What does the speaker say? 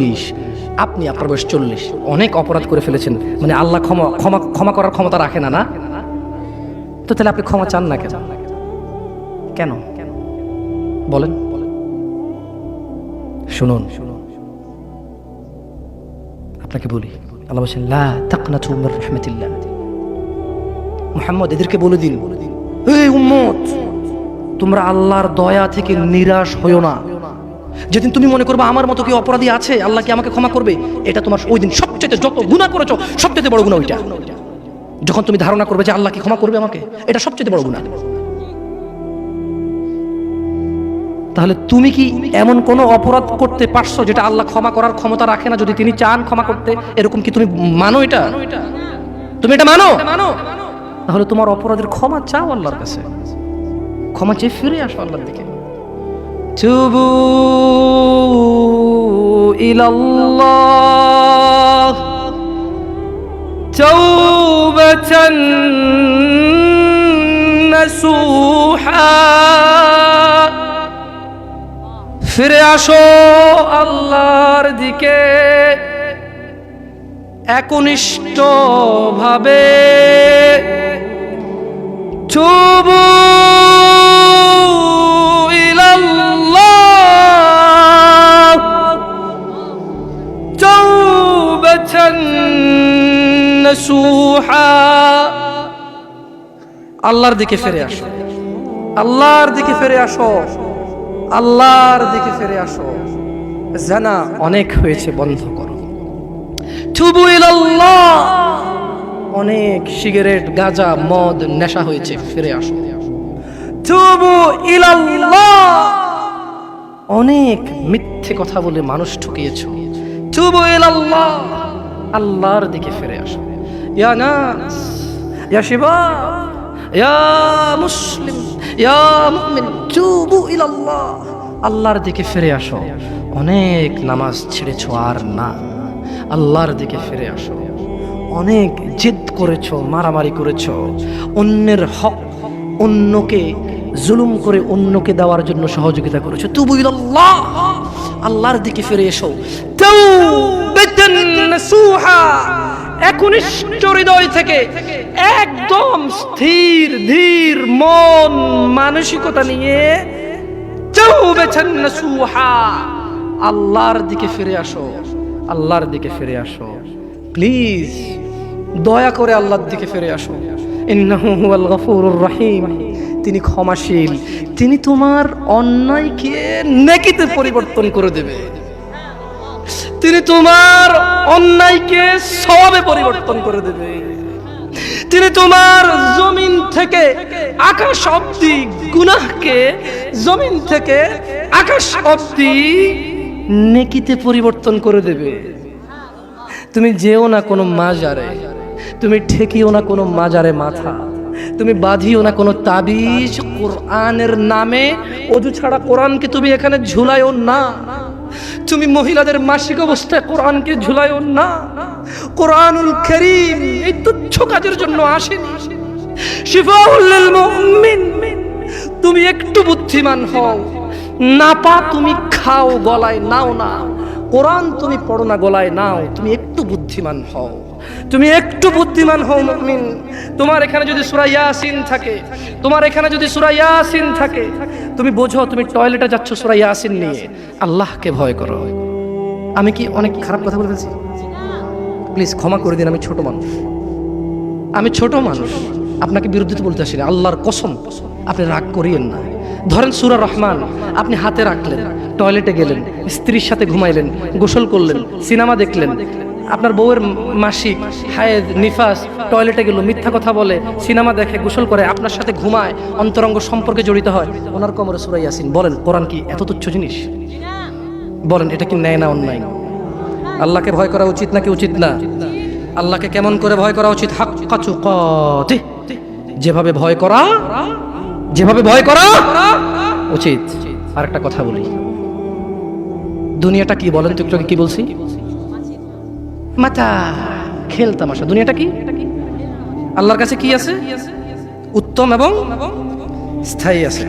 বিশ আপনি আপনার বয়স চল্লিশ। অনেক অপরাধ করে ফেলেছেন। মানে আল্লাহ ক্ষমা ক্ষমা ক্ষমা করার ক্ষমতা রাখে না না? তো তাহলে আপনি ক্ষমা চান না কেন? কেন? বলেন। শুনুন। আপনাকে বলি, আল্লাহ রাহমাতিল্লাহ। মুহাম্মদ এদেরকে বলে দিন এই উম্মত, তোমরা আল্লাহর দয়া থেকে নিরাশ হইও না। যেদিন তুমি মনে করবে আমার মতো কি অপরাধী আছে, আল্লাহ কি আমাকে ক্ষমা করবে? এটা তোমার ওই দিন সবচেয়ে যত গুনাহ করেছ সবচেয়ে বড় গুনাহ ওইটা। যখন তুমি ধারণা করবে যে আল্লাহ কি ক্ষমা করবে আমাকে, এটা সবচেয়ে বড় গুনাহ। তাহলে তুমি কি এমন কোনো অপরাধ করতে পারছ যেটা আল্লাহ ক্ষমা করার ক্ষমতা রাখে না? যদি তিনি চান ক্ষমা করতে, এরকম কি তুমি মানো এটা? তুমি এটা মানো? তাহলে তোমার অপরাধের ক্ষমা চাও আল্লাহর কাছে। ক্ষমা চেয়ে ফিরে আসো আল্লাহর দিকে। তুবু ইলাল্লাহ তাওবাতান নাসুহা। ফিরে আসো আল্লাহর দিকে একনিষ্ঠ ভাবে চুবু আল্লাহর দিকে ফিরে আসো। আল্লাহর দিকে ফিরে আসো। আল্লাহর দিকে ফিরে আসো। জানা অনেক হয়েছে বন্ধ করো। অনেক সিগারেট গাঁজা মদ নেশা হয়েছে ফিরে আসো। অনেক মিথ্যে কথা বলে মানুষ ঠকিয়েছ। আল্লাহর দিকে ফিরে আসো। ইয়া নাস ইয়া শিবাব ইয়া মুসলিম ইয়া মুমিন তুবু ইলাল্লাহ আল্লাহর দিকে ফিরে আসো। অনেক নামাজ ছেড়েছো আর না। আল্লাহর দিকে ফিরে আসো। অনেক জিদ করেছ, মারামারি করেছ। অন্যের হক অন্যকে জুলুম করে অন্যকে দেওয়ার জন্য সহযোগিতা করেছ। তুবু ইলাল্লাহ। আল্লাহর দিকে ফিরে এসো। একনিষ্ঠ হৃদয় থেকে একদম স্থির, ধীর মন মানসিকতা নিয়ে আল্লাহর দিকে ফিরে আসো, আল্লাহর দিকে ফিরে আসো। প্লিজ, দয়া করে আল্লাহর দিকে ফিরে আসো। ইন্নাহু হুয়াল গফুরুর রহিম। তিনি ক্ষমাশীল। তিনি তোমার অন্যায়কে নেকিতে পরিবর্তন করে দেবে। তিনি তোমার অন্যায়কে সবে পরিবর্তন করে দেবে। তিনি তোমার জমিন থেকে আকাশ অব্দি গুনাহকে জমিন থেকে আকাশ অব্দি নেকিতে পরিবর্তন করে দেবে। তুমি যেও না কোনো মাজারে। তুমি ঠেকিও না কোনো মাজারে মাথা। তুমি বাঁধিও না কোনো তাবিজ কোরআনের নামে। অজু ছাড়া কোরআনকে তুমি এখানে ঝুলাইও না। তুমি মহিলাদের মাসিক অবস্থায় কোরআনকে ঝুলাইও না। কোরআনুল করিম এই তুচ্ছ কাজের জন্য আসেনি। শিফাউল মুমিন, তুমি একটু বুদ্ধিমান হও। না পা তুমি খাও গলায়, নাও না। কোরআন তুমি পড়ো না গলায়, নাও। তুমি একটু বুদ্ধিমান হও। তুমি একটু বুদ্ধিমান হও, মুমিন। তোমার এখানে যদি সুরা ইয়াসিন থাকে, তোমার এখানে যদি সুরা ইয়াসিন থাকে, তুমি বোঝো, তুমি টয়লেটে যাচ্ছ সুরা ইয়াসিন নিয়ে। আল্লাহকে ভয় করো। আমি কি অনেক খারাপ কথা বলে ফেলছি? প্লিজ ক্ষমা করে দিন, আমি ছোট মানুষ। আমি ছোট মানুষ, আপনাকে বিরুদ্ধে বলতে আসি না আল্লাহর কসম, আপনি রাগ করিয়েন না। ধরেন সুরা রহমান, আপনি হাতে রাখলেন, টয়লেটে গেলেন, স্ত্রীর সাথে ঘুমাইলেন, গোসল করলেন, সিনেমা দেখলেন আপনার বউয়ের মাসিক হায়েদ, নিফাস, টয়লেটে গেল, মিথ্যা কথা বলে, সিনেমা দেখে, গোসল করে, আপনার সাথে ঘুমায়, অন্তরঙ্গ সম্পর্কে জড়িত হয়। ওনার কোমরে সুরাই আসিন বলেন, কোরআন কি এত তুচ্ছ জিনিস? বলেন, এটা কি ন্যায় না অন্যায়? আল্লাহকে ভয় করা উচিত নাকি উচিত না? আল্লাহকে কেমন করে ভয় করা উচিত? যেভাবে ভয় করা, যেভাবে ভয় করা উচিত। আর একটা কথা বলি। দুনিয়াটা কি বলেন তো কি বলছি? মাথা খেল তামাশা। দুনিয়াটা কি? আল্লাহর কাছে কি আছে? উত্তম এবং স্থায়ী আছে।